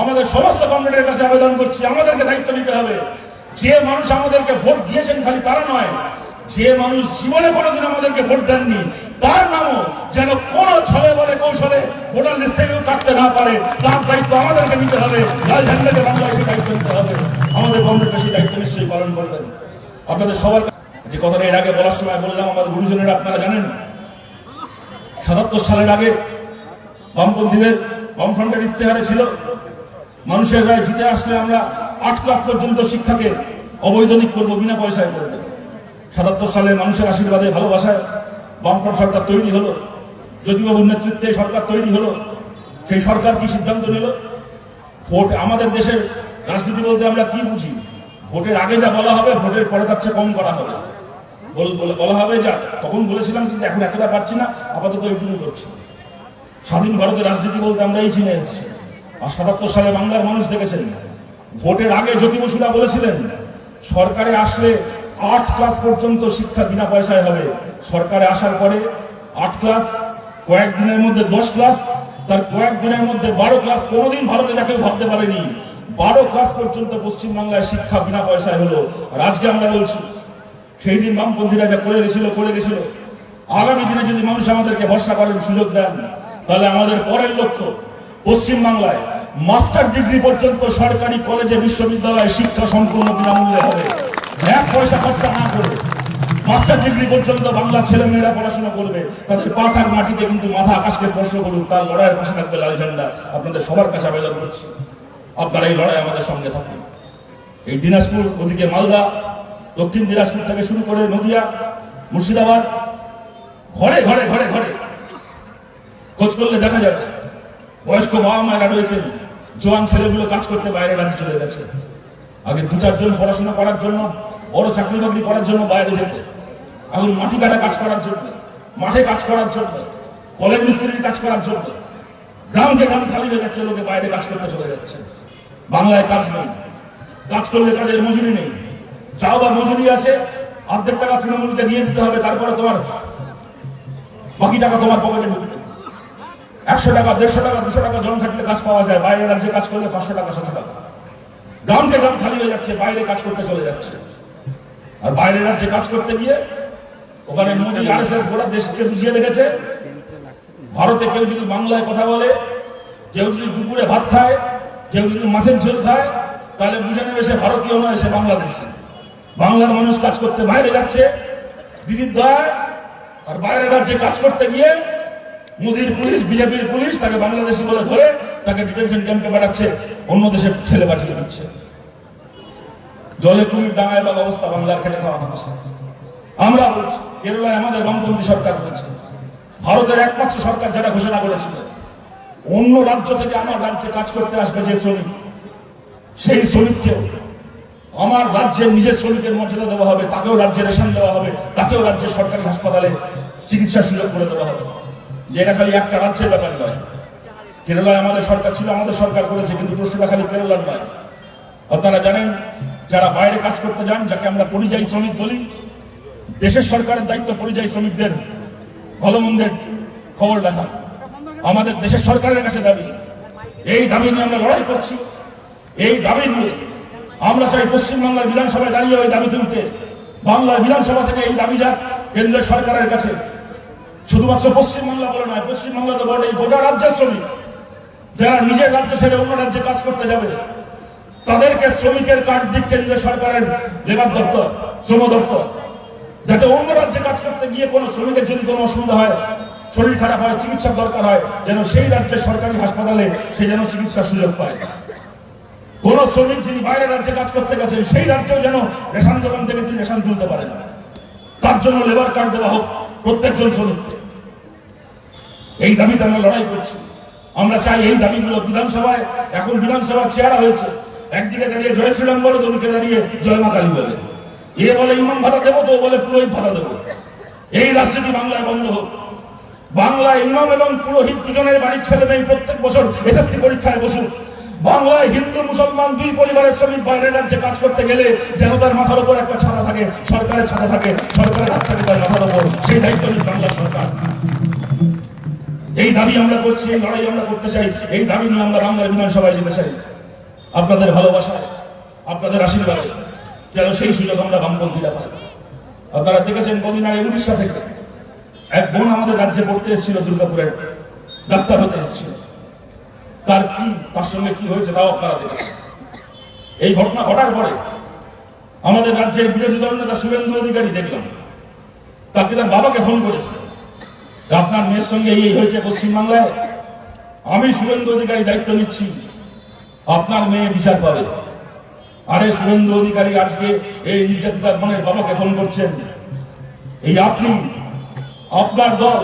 আমাদের সমস্ত কমরেডের কাছে আবেদন করছি, আমাদেরকে দায়িত্ব নিতে হবে। যে মানুষ আমাদেরকে ভোট দিয়েছেন খালি তারা নয়, যে মানুষ জীবনে কোনোদিন আমাদেরকে ভোট দেননি, তার নামও যেন কোন ছলে বলে কৌশলে ভোটার লিস্ট কাটতে না পারে, তার দায়িত্ব আমাদেরকে নিতে হবে। লাল ঝান্ডাকে বাংলাদেশে দায়িত্ব নিতে হবে। আমাদের কমরেডরা সেই দায়িত্ব নিশ্চয়ই পালন করবেন। আপনাদের সবার যে কথাটা এর আগে বলার সময় বললাম আমাদের গুরুজনেরা আপনারা জানেন, সাতাত্তর সালের আগে বামপন্থীদের বামফ্রন্টের ইস্তেহারে ছিল মানুষের রায় জিতে আসলে আমরা আট ক্লাস পর্যন্ত শিক্ষাকে অবৈতনিক করব, বিনা পয়সায় করব। সাতাত্তর সালে মানুষের আশীর্বাদে, ভালোবাসায় বামফ্রন্ট সরকার তৈরি হলো। জ্যোতিবাবুর নেতৃত্বে সরকার তৈরি হলো, সেই সরকার কি সিদ্ধান্ত নিল? ভোট আমাদের দেশের রাজনীতি বলতে আমরা কি বুঝি? ভোটের আগে যা বলা হবে, ভোটের পরে তার চেয়ে কম করা হবে। বল- হবে যা, তখন বলেছিলাম, কিন্তু এখন এতটা পারছি না, আপাতত এইটুকু করছি। স্বাধীন ভারতের রাজনীতি বলতে আমরা এই চিনে এসেছি। সাতাত্তর সালে বাংলার মানুষ দেখেছেন, ভোটের আগে জ্যোতি বসুরা বলেছিলেন, সরকারে আসলে আট ক্লাস পর্যন্ত শিক্ষা বিনা পয়সায় হবে। সরকারে আসার পরে আট ক্লাস কয়েকদিনের মধ্যে দশ ক্লাস, তার কয়েকদিনের মধ্যে বারো ক্লাস। কোনোদিন ভারতে যাকে ভাবতে পারেনি, বারো ক্লাস পর্যন্ত পশ্চিমবাংলায় শিক্ষা বিনা পয়সায় হলো। আর আজকে আমরা বলছি, সেই দিন বামপন্থীরা যা করে গেছিল করে গেছিল। আগামী দিনে যদি মানুষ আমাদেরকে ভরসা করেন, সুযোগ দেন, তাহলে আমাদের পরের লক্ষ্য পশ্চিম বাংলায় মাস্টার ডিগ্রি পর্যন্ত সরকারি কলেজে বিশ্ববিদ্যালয়ে শিক্ষা সম্পূর্ণ বিনামূল্যে হবে। এক পয়সা খরচা না করে মাস্টার ডিগ্রি পর্যন্ত বাংলার ছেলে মেয়েরা পড়াশোনা করবে। তাদের পাথার মাটিতে কিন্তু মাথা আকাশকে স্পর্শ করুক, তার লড়াইয়ের পাশে থাকবে লাল ঝান্ডা। আপনাদের সবার কাছে আবেদন করছি, আপনারা এই লড়াই আমাদের সঙ্গে থাকুন। এই দিনাজপুর ওদিকে মালদা, দক্ষিণ দিনাজপুর থেকে শুরু করে নদিয়া, মুর্শিদাবাদ, ঘরে ঘরে ঘরে ঘরে। খোঁজ করলে দেখা যাবে। বয়স্ক বাবা মায়েরা রয়েছেন। জোয়ান ছেলেগুলো কাজ করতে বাইরে রাজ্যে চলে গেছে। আগে দু চারজন পড়াশোনা করার জন্য, বড় চাকরি বাকরি করার জন্য বাইরে যেত। এখন মাটি কাটা কাজ করার জন্য, মাঠে কাজ করার জন্য কলেজ মিস্ত্রির কাজ করার জন্য, গ্রামকে গ্রাম খালি হয়ে যাচ্ছে, লোকে বাইরে কাজ করতে চলে যাচ্ছে। বাংলায় কাজ নেই। কাজ করলে কাজের মজুরি নেই। যাও বা মজুরি আছে অর্ধেক টাকা তৃণমূলকে দিয়ে দিতে হবে, তারপরে তোমার বাকি টাকা তোমার পকেটে ঢুকবে। একশো টাকা, দেড়শো টাকা, দুশো টাকা জন খাটলে কাজ পাওয়া যায়। বাইরে রাজ্যে কাজ করলে পাঁচশো টাকা, ছশো টাকা। গ্রামকে গ্রাম খালি হয়ে যাচ্ছে, বাইরে কাজ করতে চলে যাচ্ছে। আর বাইরের রাজ্যে কাজ করতে গিয়ে ওখানে মোদী আর এস এস গোটা দেশকে বুঝিয়ে রেখেছে। ভারতে কেউ যদি বাংলায় কথা বলে, কেউ যদি দুপুরে ভাত খায়, কেউ যদি মাছের ঝোল খায়, তাহলে বুঝে নেবে সে ভারতীয় নয়, সে বাংলাদেশি। বাংলার মানুষ কাজ করতে বাইরে যাচ্ছে। দিদির দয়, আর বাইরের রাজ্যে কাজ করতে গিয়ে মোদির পুলিশ, বিজেপির পুলিশ তাকে বাংলাদেশি বলে ধরে তাকে ডিটেনশন ক্যাম্পে পাঠাচ্ছে, অন্য দেশে ঠেলে বাঁচিয়ে দিচ্ছে। জলে কুমির ডাঙায় বা অবস্থা, বাংলার খেটে খাওয়া মানুষ। আমরা বলছি, কেরলায় আমাদের বামপন্থী সরকার রয়েছে। ভারতের একমাত্র সরকার যারা ঘোষণা করেছিল, অন্য রাজ্য থেকে আমার রাজ্যে কাজ করতে আসবে যে শ্রমিক, সেই শ্রমিককেও। আমার রাজ্যের নিজের শ্রমিকের মর্যাদা দেওয়া হবে, তাকেও রাজ্যে রেশন দেওয়া হবে, তাকেও রাজ্যের সরকারি হাসপাতালে চিকিৎসা সুযোগ করে দেওয়া হবে। যে এটা খালি একটা রাজ্যের ব্যাপার নয়। কেরালায় আমাদের সরকার ছিল, আমাদের সরকার করেছে, কিন্তু প্রশ্নটা খালি কেরালার নয়। আপনারা জানেন, যারা বাইরে কাজ করতে যান, যাকে আমরা পরিযায়ী শ্রমিক বলি, দেশের সরকারের দায়িত্ব পরিযায়ী শ্রমিকদের, ভালো মন্দের খবর রাখা আমাদের দেশের সরকারের কাছে দাবি। এই দাবি নিয়ে আমরা লড়াই করছি। এই দাবি নিয়ে আমরা চাই পশ্চিমবাংলার বিধানসভায় দাঁড়িয়ে ওই দাবি তুলতে। বাংলার বিধানসভা থেকে এই দাবি যাক, কেন্দ্রের সরকারের কাছে। শুধুমাত্র পশ্চিমবাংলা বলে নয়, পশ্চিমবাংলা তো বটে গোটা রাজ্যের শ্রমিক। যারা নিজের রাজ্য ছেড়ে অন্য রাজ্যে কাজ করতে যাবে, তাদেরকে শ্রমিকের কার্ড দিক কেন্দ্রের সরকারের লেবার দপ্তর, শ্রম দপ্তর, যাতে অন্য রাজ্যে কাজ করতে গিয়ে কোনো শ্রমিকের যদি কোনো অসুবিধা হয়, শরীর খারাপ হয়, চিকিৎসার দরকার হয়, যেন সেই রাজ্যের সরকারি হাসপাতালে সে যেন চিকিৎসার সুযোগ পায়। কোন শ্রমিক যিনি বাইরে রাজ্যে কাজ করতে গেছেন, সেই রাজ্যেও যেন রেশন দোকান থেকে তিনি রেশন তুলতে পারেন। তার জন্য লেবার কার্ড দেওয়া হোক প্রত্যেকজন শ্রমিককে। এই দাবিতে আমরা লড়াই করছি। আমরা চাই এই দাবিগুলো বিধানসভায়, এখন বিধানসভার চেহারা হয়েছে। একদিকে দাঁড়িয়ে জয় শ্রীরাম বলে দুদিকে দাঁড়িয়ে জয় মা কালী বলে। এ বলে ইমাম ভাতা দেবো, তো বলে পুরোহিত ভাতা দেবো। এই রাজনীতি বাংলায় বন্ধ হোক। বাংলা ইমাম এবং পুরোহিত দুজনের বাড়ির ছেলে মেয়ে প্রত্যেক বছর এসএসসি পরীক্ষায় বসুন বাংলায় হিন্দু, মুসলমান দুই পরিবারের শ্রমিক বাইরের রাজ্যে কাজ করতে গেলে যেন তার মাথার উপর একটা ছাতা থাকে, সরকারের ছাতা থাকে, সরকারের হাত থাকে তার মাথার উপর। সেই দায়িত্ব বাংলা সরকার। এই দাবি আমরা করছি, এই লড়াই আমরা করতে চাই, এই দাবি নিয়ে আমরা বাংলার বিধানসভায় যেতে চাই। আপনাদের ভালোবাসায়, আপনাদের আশীর্বাদে যেন সেই সুযোগ আমরা বামপন্থীরা পাই। আপনারা দেখেছেন কদিন আগে উড়িষ্যা থেকে এক বোন আমাদের রাজ্যে পড়তে এসেছিল দুর্গাপুরের ডাক্তার হতে এসেছিল। তার কি, তার সঙ্গে কি হয়েছে তাও আপনারা দেখেছেন। এই ঘটনা ঘটার পরে আমাদের রাজ্যের বিরোধী দল নেতা শুভেন্দু অধিকারী দেখলাম। তাকে তার বাবাকে ফোন করেছিল যে আপনার মেয়ের সঙ্গে এই হয়েছে পশ্চিমবাংলায়। আমি শুভেন্দু অধিকারী দায়িত্ব নিচ্ছি। আপনার মেয়ে বিচার পাবে। আরে শুভেন্দু অধিকারী আজকে এই নির্যাতিতার বোনের বাবাকে ফোন করছেন। এই আপনি, আপনার দল,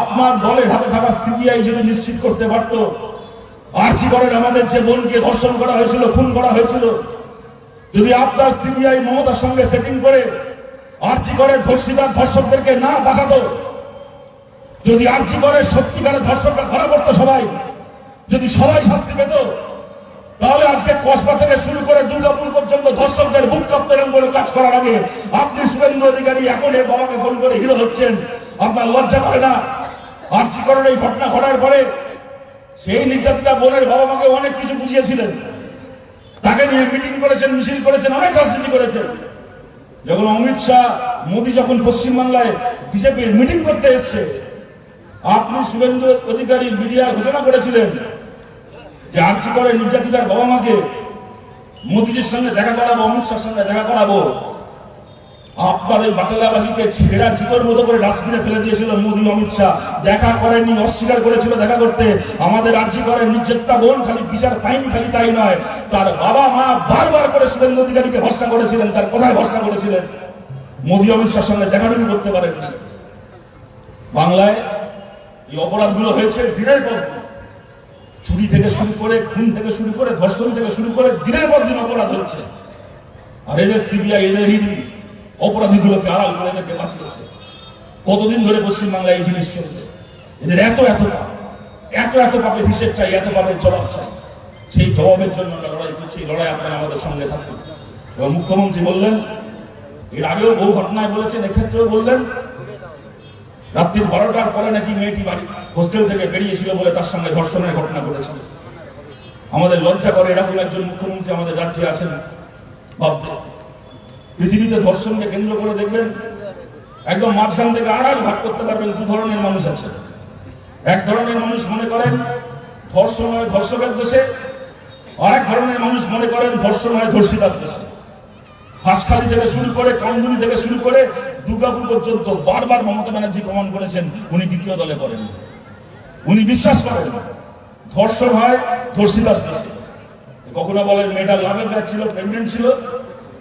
আপনার দলের হাতে থাকা সিবিআই যদি নিশ্চিত করতে পারত আর্জি করেন আমাদের যে বোনকে ধর্ষণ করা হয়েছিল, খুন করা হয়েছিল, যদি আপনার সিবিআই মমতার সঙ্গে সেটিং করে আর্জি করে ধর্ষিতার ধর্ষকদেরকে না বাঁচাতো যদি আর্জি করে সত্যিকারের ধর্ষকরা ধরা পড়তো সবাই, যদি সবাই শাস্তি পেত, তাহলে আজকে কসবা থেকে শুরু করে দুর্গাপুর পর্যন্ত ধর্ষকদের বুক কাপ্তেন বলে কাজ করার আগে আপনি শুভেন্দু অধিকারী এখন এর বাবাকে ফোন করে হিরো হচ্ছেন। আপনার লজ্জা করে না? আর্জি করার এই ঘটনা ঘটার পরে সেই নির্যাতিতা বোনের বাবা মাকে অনেক কিছু বুঝিয়েছিলেন। তাকে নিয়ে মিটিং করেছেন, মিছিল করেছেন, অনেক রাজনীতি করেছেন। যখন অমিত শাহ, মোদী যখন পশ্চিমবাংলায় বিজেপির মিটিং করতে এসছে আপনি শুভেন্দু অধিকারী মিডিয়া ঘোষণা করেছিলেন যে আর্জি করে নির্যাতিতার বাবা মাকে মোদীজির সঙ্গে দেখা করাবো, অমিত শাহের সঙ্গে দেখা করাবো। আপনার ওই ছেঁড়া চিকর মতো করে ডাস্টবিনে ফেলে দিয়েছিল মোদী, অমিত শাহ। দেখা করেননি, অস্বীকার করেছিল দেখা করতে। আমাদের রাজ্য করে নির্যাতিতা বোন, খালি বিচার পায়নি, খালি তাই নয়। তার বাবা মা বারবার করে শুভেন্দু অধিকারীকে ভরসা করেছিলেন, তার কোথায় ভরসা করেছিলেন। মোদী, অমিত শাহের সঙ্গে দেখাটুকু করতে পারেননি। বাংলায় এই অপরাধগুলো হয়েছে দিনের পর দিন। চুরি থেকে শুরু করে, খুন থেকে শুরু করে, ধর্ষণ থেকে শুরু করে দিনের পর দিন অপরাধ হচ্ছে আর এদের সিবিআই এদের ইডি অপরাধীগুলোকে আড়াল করে এদেরকে বাঁচিয়েছে। কতদিন ধরে পশ্চিমবাংলায় এই জিনিস চলবে এদের এত এত পাপ, এত এত পাপের হিসেব চাই, এত পাপের জবাব চাই। সেই জবাবের জন্য আমরা লড়াই করছি লড়াই আপনারা আমাদের সঙ্গে থাকুন। এবং মুখ্যমন্ত্রী বললেন, এর আগেও বহু ঘটনায় বলেছেন, এক্ষেত্রেও বললেন রাত্রির বারোটার পরে নাকি মেয়েটি বাড়ি, হোস্টেল থেকে বেরিয়েছিল বলে তার সঙ্গে ধর্ষণের ঘটনা ঘটেছিল আমাদের লজ্জা করে এরকম একজন মুখ্যমন্ত্রী আমাদের রাজ্যে আছেন, ভাবতে। পৃথিবীতে ধর্ষণকে কেন্দ্র করে দেখবেন, একদম মাঝখান থেকে আড়াল ভাগ করতে পারবেন দু ধরনের মানুষ আছে। এক ধরনের মানুষ মনে করেন ধর্ষণ হয় ধর্ষকের দেশে, আরেক ধরনের মানুষ মনে করেন ধর্ষণ হয় ধর্ষিতার দেশে। হাসখালি থেকে শুরু করে কামদুনি থেকে শুরু করে দুর্গাপুর পর্যন্ত বারবার মমতা ব্যানার্জি প্রমাণ করেছেন, উনি দ্বিতীয় দলে করেন উনি বিশ্বাস করেন ধর্ষণ হয় ধর্ষিতার দেশে। কখনো বলেন মেয়েটা লাভের ব্যাগ ছিল প্রেগনেন্ট ছিল।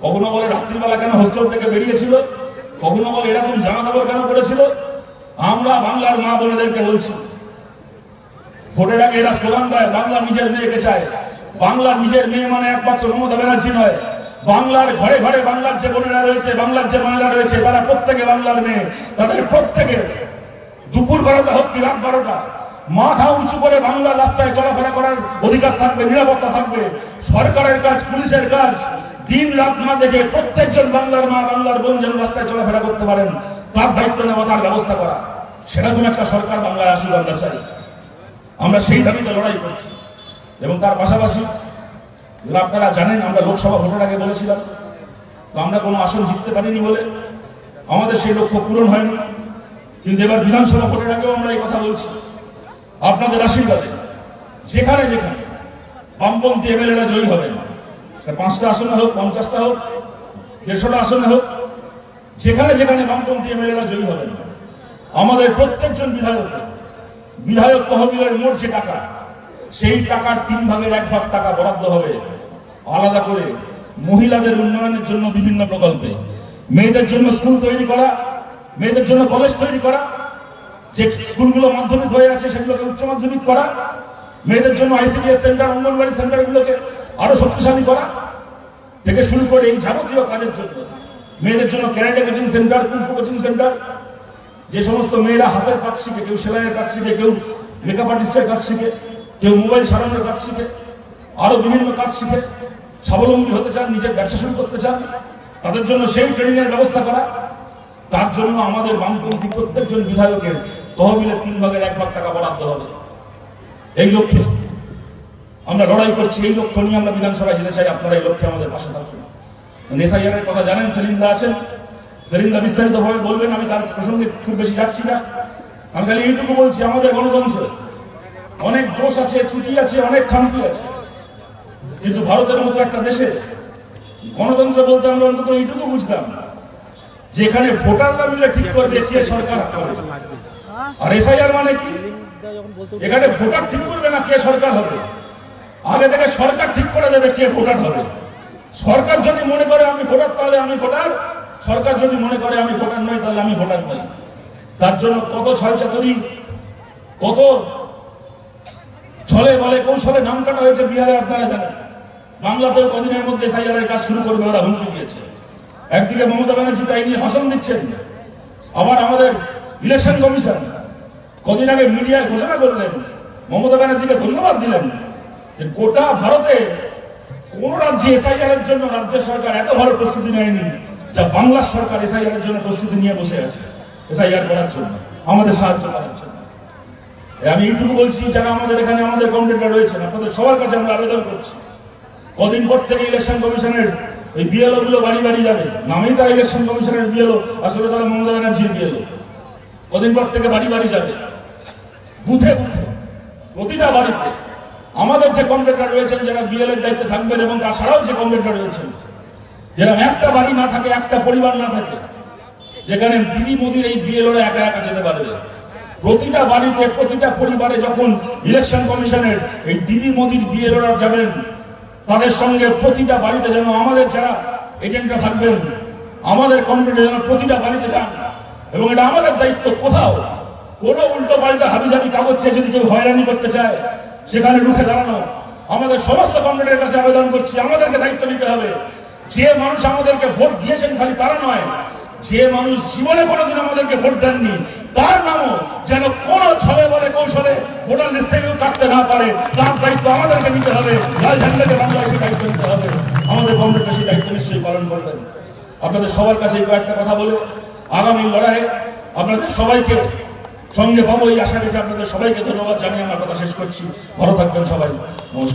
কখনো বলে রাত্রিবেলা কেন হোস্টেল থেকে বেরিয়েছিল? কখনো বলে এরকম জামা কাপড় কেন করেছিল আমরা বাংলার মা বোনেদেরকে বলছি, ভোটের আগে এরা স্লোগান দেয় বাংলা নিজের মেয়েকে চায়। বাংলার নিজের মেয়ে মানে একমাত্র মমতা ব্যানার্জি নয়। বাংলার ঘরে ঘরে বাংলার যে বোনেরা রয়েছে, বাংলার যে মায়েরা রয়েছে, তারা প্রত্যেকে বাংলার মেয়ে। তাদের প্রত্যেকে দুপুর বারোটা কি রাত বারোটা, মাথা উঁচু করে বাংলার রাস্তায় চলাফেরা করার অধিকার থাকবে, নিরাপত্তা থাকবে। সরকারের কাজ, পুলিশের কাজ, দিন রাত না দেখে প্রত্যেকজন বাংলার মা, বাংলার বোন যেন রাস্তায় চলাফেরা করতে পারেন, তার দায়িত্ব নেওয়া, তার ব্যবস্থা করা। সেরকম একটা সরকার বাংলায় আসুক, আমরা চাই। আমরা সেই দাবিতে লড়াই করছি। এবং তার পাশাপাশি এগুলো আপনারা জানেন, আমরা লোকসভা ভোটের আগে বলেছিলাম। তো আমরা কোনো আসন জিততে পারিনি বলে। আমাদের সেই লক্ষ্য পূরণ হয়নি। কিন্তু এবার বিধানসভা ভোটের আগেও আমরা এই কথা বলছি। আপনাদের আশীর্বাদে, যেখানে যেখানে, বামপন্থী এমএলএরা জয়ী হবেন পাঁচটা আসনে হোক, পঞ্চাশটা হোক, দেড়শোটা আসনে হোক, যেখানে যেখানে বামপন্থী এমএলএরা জয়ী হবেন, আমাদের প্রত্যেকজন বিধায়ক বিধায়ক তহবিলের মোট যে টাকা সেই টাকার তিন ভাগের এক ভাগ টাকা বরাদ্দ হবে। আলাদা করে মহিলাদের উন্নয়নের জন্য বিভিন্ন প্রকল্পে। মেয়েদের জন্য স্কুল তৈরি করা, মেয়েদের জন্য কলেজ তৈরি করা, যে স্কুলগুলো মাধ্যমিক হয়ে আছে সেগুলোকে উচ্চ মাধ্যমিক করা, মেয়েদের জন্য আইসিডিএস সেন্টার অঙ্গনবাড়ি সেন্টারগুলোকে আরও শক্তিশালী করা থেকে শুরু করে এই যাবতীয় কাজের জন্য। মেয়েদের জন্য karate coaching centre kung fu coaching centre, যে সমস্ত মেয়েরা হাতের কাজ শিখে, কেউ সেলাইয়ের কাজ শিখে, কেউ মেকআপ আর্টিস্টের কাজ শিখে কেউ মোবাইল সারানোর কাজ শিখে, আরও বিভিন্ন কাজ শিখে, স্বাবলম্বী হতে চান, নিজের ব্যবসা শুরু করতে চান, তাদের জন্য সেই ট্রেনিং এর ব্যবস্থা করা। তার জন্য আমাদের বামপন্থী প্রত্যেকজন বিধায়কের তহবিলের তিন ভাগের এক ভাগ টাকা বরাদ্দ হবে। এই লক্ষ্যে আমরা লড়াই করছি, এই লক্ষ্য নিয়ে আমরা বিধানসভায় যেতে চাই, আপনারা এই লক্ষ্যে আমাদের পাশে থাকুন। নেসাইয়ারের কথা জানেন সেলিন্দা আছেন? সেলিন্দা বিস্তারিত ভাবে বলবেন, আমি তার প্রসঙ্গে খুব বেশি যাচ্ছি না। আমি খালি এইটুকু বলছি, আমাদের গণতন্ত্র অনেক দোষ আছে, ত্রুটি আছে, অনেক খামতি আছে। কিন্তু ভারতের মতো একটা দেশে গণতন্ত্র বলতে আমরা অন্তত এইটুকু বুঝতাম যে এখানে ভোটাররা মিলে ঠিক করবে কে সরকার হবে আর এসআইআর মানে কি? এখানে ভোটার ঠিক করবে না কে সরকার হবে। আগে থেকে সরকার ঠিক করে দেবে কে ভোটার হবে। সরকার যদি মনে করে আমি ভোটার, তাহলে আমি ভোটার। সরকার যদি মনে করে আমি ভোটার নই, তাহলে আমি ভোটার নই। তার জন্য কত ছয় চাতুরি কত ছলে বলে কৌশলে নাম কাটা হয়েছে বিহারে, আপনারা জানেন। বাংলাতেও কদিনের মধ্যে এসআইআর কাজ শুরু করবে ওরা হুমকি দিয়েছে। একদিকে মমতা ব্যানার্জি তাই নিয়ে ভাষণ দিচ্ছেন। আবার আমাদের ইলেকশন কমিশন কদিন আগে মিডিয়ায় ঘোষণা করলেন, মমতা ব্যানার্জিকে ধন্যবাদ দিলেন যে গোটা ভারতে কোন রাজ্যে এসআইআর এর জন্য রাজ্য সরকার এত ভালো প্রস্তুতি নেয়নি যা বাংলার সরকার এসআইআর এর জন্য প্রস্তুতি নিয়ে বসে আছে। এসআইআর করার জন্য, আমাদের সাহায্য করার জন্য। আমি এইটুকু বলছি যারা আমাদের এখানে আমাদের কমপ্লেন্টটা রয়েছেন, আপনাদের সবার কাছে আমরা আবেদন করছি। কদিন পর থেকে ইলেকশন কমিশনের ওই বিএলও গুলো বাড়ি বাড়ি যাবে। নামেই তারা ইলেকশন কমিশনের বিএলও আসলে তারা মমতা ব্যানার্জির বিএলও কদিন পর থেকে বাড়ি বাড়ি যাবে। বুথে বুথে, প্রতিটা বাড়িতে। আমাদের যে কমপ্লেন্টার রয়েছেন যারা বিএল এর দায়িত্বে থাকবেন এবং তাছাড়াও যে কমপ্লেন্টার রয়েছেন, যেরকম একটা বাড়ি না থাকে, একটা পরিবার না থাকে, যেখানে দিদি মোদির এই বিএলওরা একা একা যেতে পারবে প্রতিটা বাড়িতে, প্রতিটা পরিবারে যখন ইলেকশন কমিশনের এই দিদি মোদির বিএলওরা যাবেন, তাদের সঙ্গে প্রতিটা বাড়িতে যেন আমাদের যারা এজেন্টরা থাকবেন, আমাদের কমিটিতে যেন প্রতিটা বাড়িতে যান, এবং এটা আমাদের দায়িত্ব কোথাও। কোনো উল্টো পাল্টা হাবিজাবি কাগজ চেয়ে যদি কেউ হয়রানি করতে চায়, সেখানে রুখে দাঁড়ানো। আমাদের সমস্ত কমিটির কাছে আবেদন করছি, আমাদেরকে দায়িত্ব নিতে হবে। যে মানুষ আমাদেরকে ভোট দিয়েছেন খালি তারা নয় যে মানুষ জীবনে কোনোদিন আমাদেরকে ভোট দেননি, তার নামও যেন কোন ছলে বলে কৌশলে ভোটার লিস্ট থেকেও কাটতে না পারে, তার দায়িত্ব আমাদেরকে নিতে হবে। লাল ঝান্ডাকে বাংলাদেশে দায়িত্ব নিতে হবে। আমাদের কমিটিটা সেই দায়িত্ব নিশ্চয়ই পালন করবেন। আপনাদের সবার কাছে এই কয়েকটা কথা বলে। আগামী লড়াইয়ে আপনাদের সবাইকে সঙ্গে পাবো এই আশা রেখে আপনাদের সবাইকে ধন্যবাদ জানিয়ে আমার কথা শেষ করছি। ভালো থাকবেন সবাই। নমস্কার।